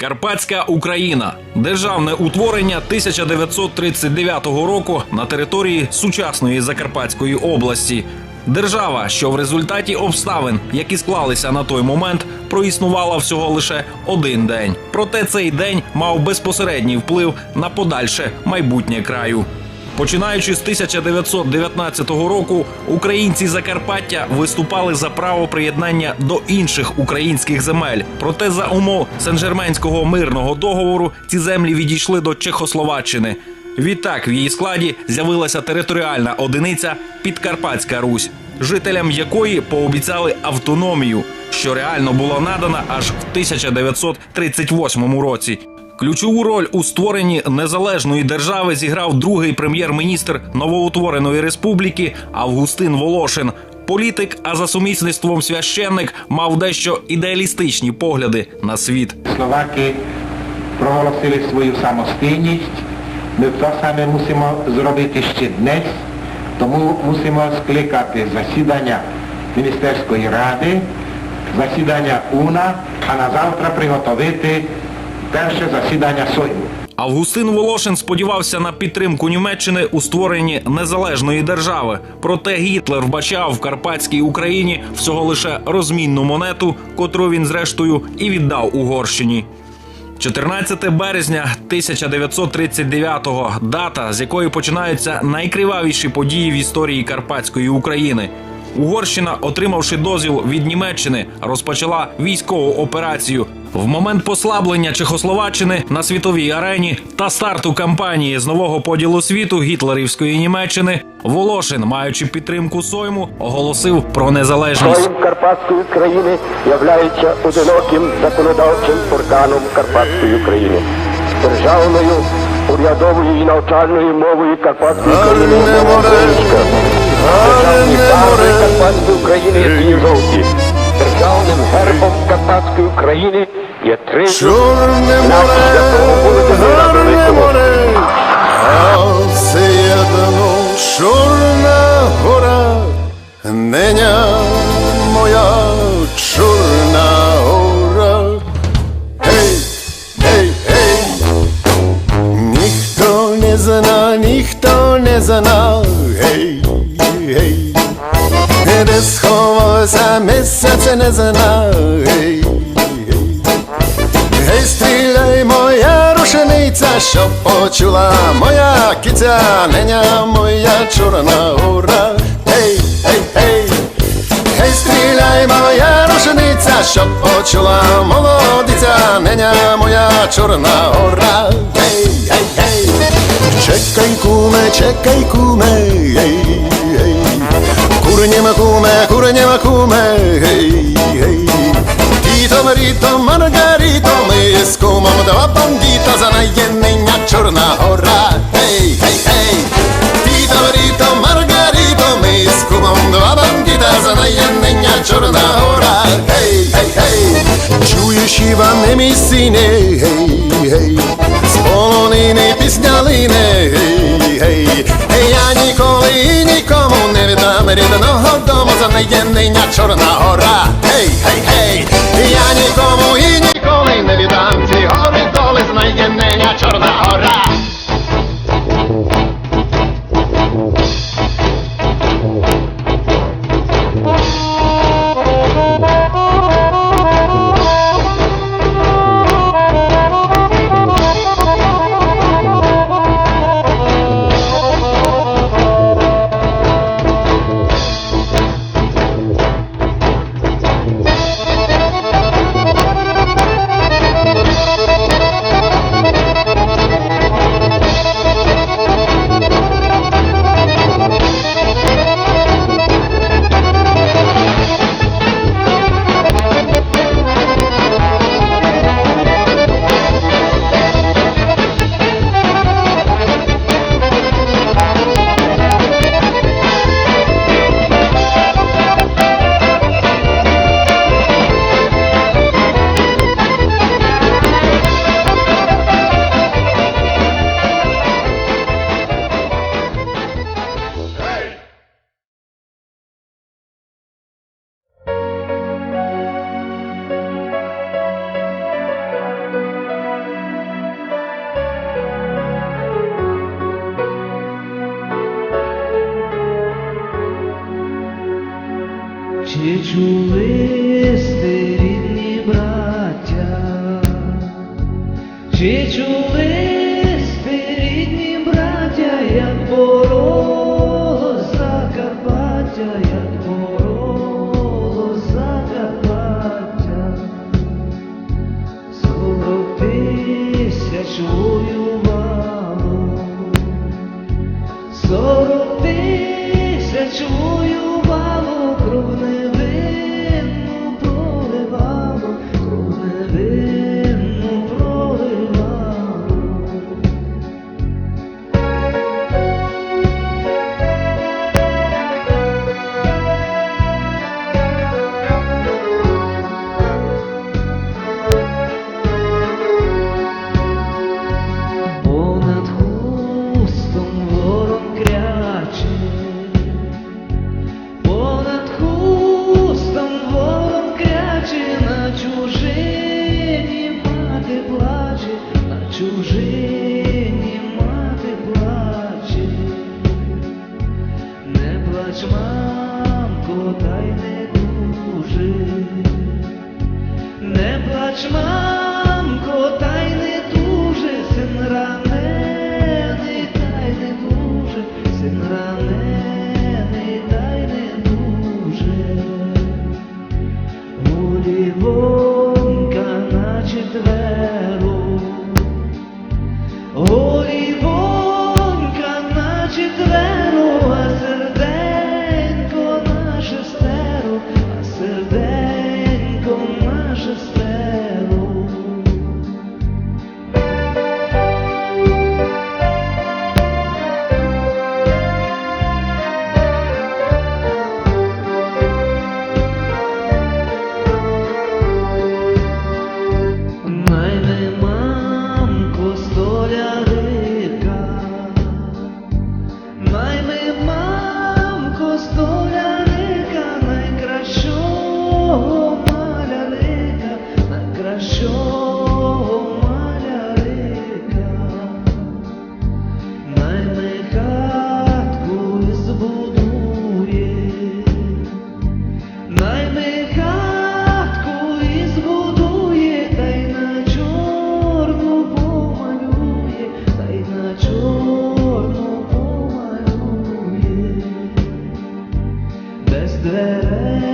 Карпатська Україна державне утворення 1939 року на території сучасної Закарпатської області. Держава, що в результаті обставин, які склалися на той момент, проіснувала всього лише один день. Проте цей день мав безпосередній вплив на подальше майбутнє краю. Починаючи з 1919 року, українці Закарпаття виступали за право приєднання до інших українських земель. Проте за умов Сен-Жерменського мирного договору ці землі відійшли до Чехословаччини. Відтак в її складі з'явилася територіальна одиниця Підкарпатська Русь, жителям якої пообіцяли автономію, що реально була надана аж в 1938 році. Ключову роль у створенні незалежної держави зіграв другий прем'єр-міністр новоутвореної республіки Августин Волошин. Політик, а за сумісництвом священник мав дещо ідеалістичні погляди на світ. Словаки проголосили свою самостійність. Ми то саме мусимо зробити ще днес, тому мусимо скликати засідання Міністерської ради, засідання УНА, а на завтра приготовити перше засідання Сойму. Августин Волошин сподівався на підтримку Німеччини у створенні незалежної держави. Проте Гітлер вбачав в Карпатській Україні всього лише розмінну монету, котру він зрештою і віддав Угорщині. 14 березня 1939-го – дата, з якої починаються найкривавіші події в історії Карпатської України. Угорщина, отримавши дозвіл від Німеччини, розпочала військову операцію. В момент послаблення Чехословаччини на світовій арені та старту кампанії з нового поділу світу гітлерівської Німеччини Волошин, маючи підтримку Сойму, оголосив про незалежність. Союз Карпатської країни являється одиноким законодавчим органом Карпатської України. Державною, урядовою і навчальною мовою Карпатської країни є. Державні Карпатської України сині жовті. Державним гербом Карпатської України є три Чорне море, гарне море, а все єдно чорна гора, неня моя чорна гора. Гей, гей, гей, ніхто не зна, ніхто не зна, гей, гей, де сховався місяць не зна, гей. Гей, стріляй, моя рушениця, що почула моя киця, неня моя чорна гора. Гей, гей, гей, гей, стріляй, моя рушениця, що почула молодиця, неня моя чорна гора. Гей, гей, гей, чекай, куме, чекай, куме, гей, гей. Курнєма куме, курнєма куме, гей, гей. Тіто Маріто, Маргаріто, ми два бандіта за наєднення Чорна гора. Гей, гей, гей. Тіто Маріто, Маргаріто, ми з кумом два бандіта за наєднення Чорна гора. Гей, гей, гей. Чуєш, Іване, мій сине, гей, гей. З полонини пісня лине, гей, гей. Я ніколи і нікому не віддам рідного дому за наєднення Чорна гора. Гей, гей, гей. Я нікому і ніколи чули сти рідні браття, чи чули сти рідні браття, як пороза Закарпаття? there